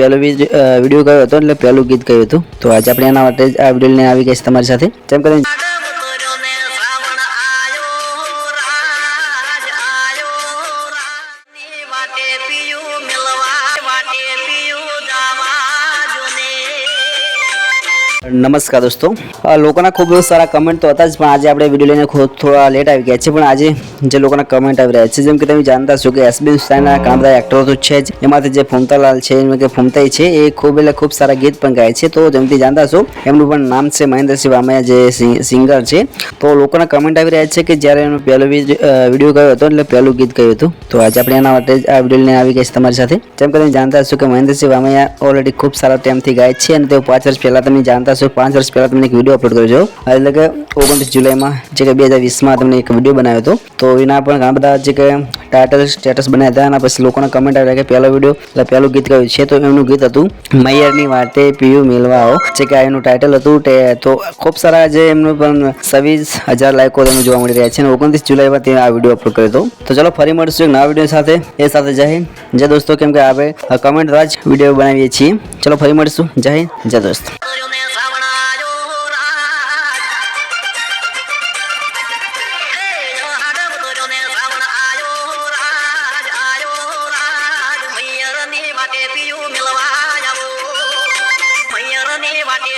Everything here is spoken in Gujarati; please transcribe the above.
પહેલો વીડિયો કયો હતો એટલે પહેલું ગીત કયું હતું. તો આજે આપણે એના માટે આ વીડિયો લઈને આવી ગઈ તમારી સાથે. જેમ કરીને નમસ્કાર દોસ્તો. લોકોના ખૂબ સારા કમેન્ટ તો હતા જ, પણ આજે આપણે વીડિયો લઈને થોડા લેટ આવી ગયા છે પણ આજે જે લોકોના કમેન્ટ આવી રહ્યા છે, જેમ કે તમે જાણતા છો કે એસબી સાયના ઘણા બધા એક્ટરો તો છે જ. એમાંથી જે ફૂમતાલાલ છે એમ કે ફૂમતાઈ છે, એ ખૂબ એટલે ખૂબ સારા ગીત પણ ગાય છે. તો જેમથી જાણતા છો એમનું પણ નામ છે મહેન્દ્રસિંહ વામૈયા, જે સિંગર છે. તો લોકોના કમેન્ટ આવી રહ્યા છે કે જ્યારે એનો પહેલો વીડિયો ગયો હતો, એટલે પહેલું ગીત ગયું હતું. તો આજે આપણે એના માટે આ વીડિયો લઈને આવી ગયા છે તમારી સાથે. જેમ કે તમે જાણતા છો કે મહેન્દ્રસિંહ વામૈયા ઓલરેડી ખૂબ સારા ટાઈમથી ગાય છે અને તેઓ વર્ષ પહેલા તમે જાણતા હશો પાંચ વર્ષ પહેલા તમને એક વીડિયો અપલોડ કર્યો હતો એટલે કે ઓગણત્રીસ જુલાઈમાં જે કે બે હજાર વીસમાં તમને એક વીડિયો બનાવ્યો હતો. તો એના પણ ઘણા બધા જે કે ટાઇટલ સ્ટેટસ બનાવ્યા હતા. એના પછી લોકોના કમેન્ટ આવ્યા કે પહેલો વીડિયો એટલે પહેલું ગીત કયું છે? તો એમનું ગીત હતું, મૈયરની વાતે પીયું મેલવા આવો જે કે એનું ટાઇટલ હતું. તે તો ખૂબ સારા જે એમનું પણ છવ્વીસ હજાર લાયકો તમને જોવા મળી રહ્યા છે. અને ઓગણત્રીસ જુલાઈમાં તે આ વીડિયો અપલોડ કર્યો હતો. તો ચલો ફરી મળશું એક નવા વીડિયો સાથે. એ સાથે જય હિન્દ. જય દોસ્તો. કેમ કે આપણે કમેન્ટ દ્વારા જ વીડિયો બનાવીએ છીએ. ચલો ફરી મળીશું. જય હિન્દ. જય દોસ્તો. વાટે પીયું મિલવા જાવું મૈયર ને વાટે